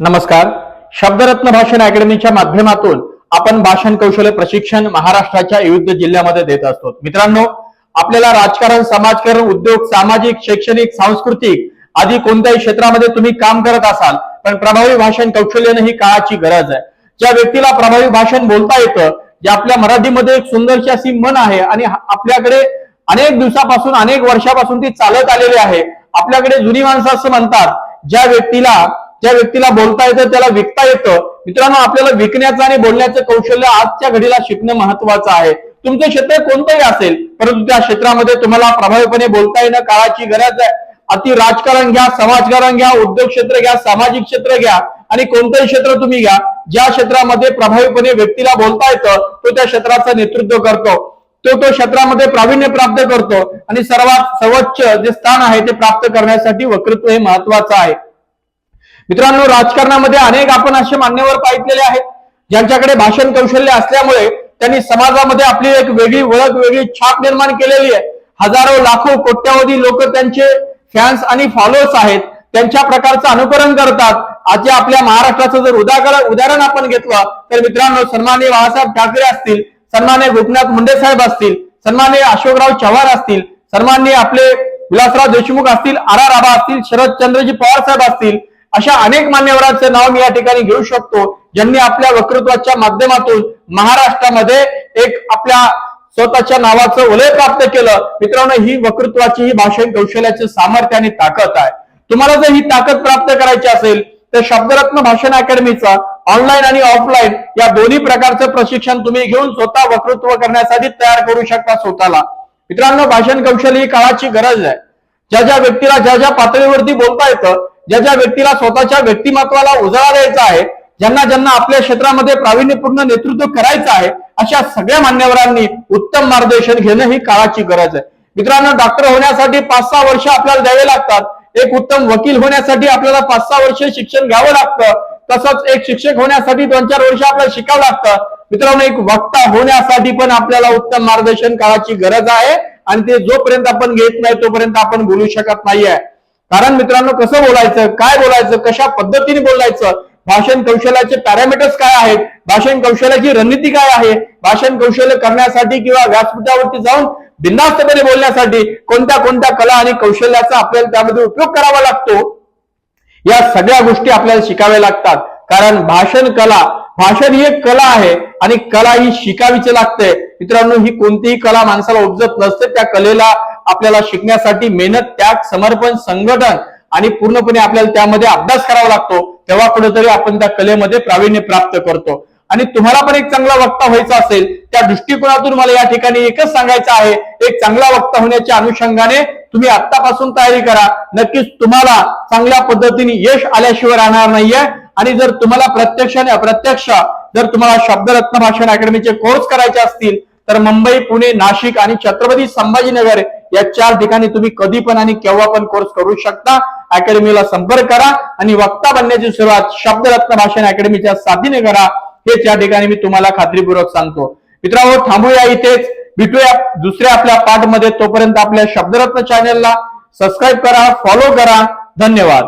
नमस्कार. शब्दरत्न भाषण अकॅडमीच्या माध्यमातून आपण भाषण कौशल्य प्रशिक्षण महाराष्ट्राच्या विविध जिल्ह्यामध्ये देत असतो. मित्रांनो आपल्याला राजकारण समाजकारण उद्योग सामाजिक शैक्षणिक सांस्कृतिक आदी कोणत्याही क्षेत्रामध्ये तुम्ही काम करत असाल पण प्रभावी भाषण कौशल्याने ही काळाची गरज आहे. ज्या व्यक्तीला प्रभावी भाषण बोलता येतं जे आपल्या मराठीमध्ये एक सुंदरशी अशी मन आहे आणि आपल्याकडे अनेक दिवसापासून अनेक वर्षापासून ती चालत आलेली आहे आपल्याकडे जुनी माणसं असं म्हणतात ज्या व्यक्तीला ज्या व्यक्तीला बोलता येतं त्याला विकता येतं. मित्रांनो आपल्याला विकण्याचं आणि बोलण्याचं कौशल्य आजच्या घडीला शिकणं महत्वाचं आहे. तुमचं क्षेत्र कोणतंही असेल परंतु त्या क्षेत्रामध्ये तुम्हाला प्रभावीपणे बोलता येणं काळाची गरज आहे. अति राजकारण घ्या समाजकारण घ्या उद्योग क्षेत्र घ्या सामाजिक क्षेत्र घ्या आणि कोणतंही क्षेत्र तुम्ही घ्या ज्या क्षेत्रामध्ये प्रभावीपणे व्यक्तीला बोलता येतं तो त्या क्षेत्राचं नेतृत्व करतो. तो तो क्षेत्रामध्ये प्रावीण्य प्राप्त करतो आणि सर्वात सर्वोच्च जे स्थान आहे ते प्राप्त करण्यासाठी वक्तृत्व हे महत्वाचं आहे. मित्रांनो राजकारणामध्ये अनेक आपण असे मान्यवर पाहिलेले आहेत ज्यांच्याकडे भाषण कौशल्य असल्यामुळे त्यांनी समाजामध्ये आपली एक वेगळी ओळख वेगळी छाप निर्माण केलेली आहे. हजारो लाखो कोट्यावधी लोक त्यांचे फॅन्स आणि फॉलोअर्स आहेत. त्यांच्या प्रकारचं अनुकरण करतात. आज आपल्या महाराष्ट्राचं जर उदाहरण उदाहरण आपण घेतलं तर मित्रांनो सन्मान्य बाळासाहेब ठाकरे असतील सन्मान्य गोपीनाथ मुंडे साहेब असतील सन्मान्य अशोकराव चव्हाण असतील सन्मान्य आपले विलासराव देशमुख असतील आर आर आबा असतील शरदचंद्रजी पवार साहेब असतील अशा अनेक मान्यवरांचे नाव मी या ठिकाणी घेऊ शकतो ज्यांनी आपल्या वक्तृत्वाच्या माध्यमातून महाराष्ट्रामध्ये एक आपल्या स्वतःच्या नावाचं वलय प्राप्त केलं. मित्रांनो ही वक्तृत्वाची ही भाषण कौशल्याचे सामर्थ्य आणि ताकद आहे. तुम्हाला जर ही ताकद प्राप्त करायची असेल तर शब्दरत्न भाषण अकॅडमीचा ऑनलाईन आणि ऑफलाईन या दोन्ही प्रकारचं प्रशिक्षण तुम्ही घेऊन स्वतः वक्तृत्व करण्यासाठी तयार करू शकता स्वतःला. मित्रांनो भाषण कौशल्य ही काळाची गरज आहे. ज्या ज्या व्यक्तीला ज्या ज्या पातळीवरती बोलता येतं ज्या ज्या व्यक्तीला स्वतःच्या व्यक्तिमत्वाला उजाळा द्यायचा आहे ज्यांना ज्यांना आपल्या क्षेत्रामध्ये प्रावीण्यपूर्ण नेतृत्व करायचं आहे अशा सगळ्या मान्यवरांनी उत्तम मार्गदर्शन घेणं ही काळाची गरज आहे. मित्रांनो डॉक्टर होण्यासाठी पाच सहा वर्ष आपल्याला द्यावे लागतात. एक उत्तम वकील होण्यासाठी आपल्याला पाच सहा वर्ष शिक्षण घ्यावं लागतं. तसंच एक शिक्षक होण्यासाठी दोन चार वर्ष आपल्याला शिकावं लागतं. मित्रांनो एक वक्ता होण्यासाठी पण आपल्याला उत्तम मार्गदर्शन काळाची गरज आहे. आणि ते जोपर्यंत आपण घेत नाही तोपर्यंत आपण बोलू शकत नाहीये. कारण मित्रांनो कसं बोलायचं काय बोलायचं कशा पद्धतीने बोलायचं भाषण कौशल्याचे पॅरामीटर्स काय आहेत भाषण कौशल्याची रणनीती काय आहे भाषण कौशल्य करण्यासाठी किंवा व्यासपीठावरती जाऊन बिंदास्तपणे बोलण्यासाठी कोणत्या कोणत्या कला आणि कौशल्याचा आपल्याला त्यामध्ये उपयोग करावा लागतो या सगळ्या गोष्टी आपल्याला शिकाव्या लागतात. कारण भाषण कला भाषण ही एक कला आहे आणि कला ही शिकावीची लागते. मित्रांनो ही कोणतीही कला माणसाला उपजत नसते त्या कलेला आपल्याला शिकण्यासाठी मेहनत त्याग समर्पण संघटन आणि पूर्णपणे आपल्याला त्यामध्ये अभ्यास करावा लागतो. तेव्हा कुठेतरी आपण त्या कलेमध्ये प्रावीण्य प्राप्त करतो. आणि तुम्हाला पण एक चांगला वक्ता व्हायचा असेल त्या दृष्टिकोनातून मला या ठिकाणी एकच सांगायचं आहे. एक चांगला वक्ता होण्याच्या अनुषंगाने तुम्ही आतापासून तयारी करा. नक्कीच तुम्हाला चांगल्या पद्धतीने यश आल्याशिवाय राहणार नाहीये. आणि जर तुम्हाला प्रत्यक्ष आणि अप्रत्यक्ष जर तुम्हाला शब्दरत्न भाषण अकॅडमीचे कोर्स करायचे असतील तर मुंबई पुणे नाशिक आणि छत्रपती संभाजीनगर या चार ठिकाणी तुम्ही कधी पण आणि केव्हा पण कोर्स करू शकता. अकॅडमीला संपर्क करा आणि वक्ता बनण्याची सुरुवात शब्दरत्न भाषण अकॅडमीच्या साथीने करा. हे त्या ठिकाणी मी तुम्हाला खात्रीपूर्वक सांगतो. मित्रांनो थांबूया इथेच. भेटूया दुसऱ्या आपल्या पाठमध्ये. तोपर्यंत आपल्या शब्दरत्न चॅनलला सबस्क्राईब करा फॉलो करा. धन्यवाद.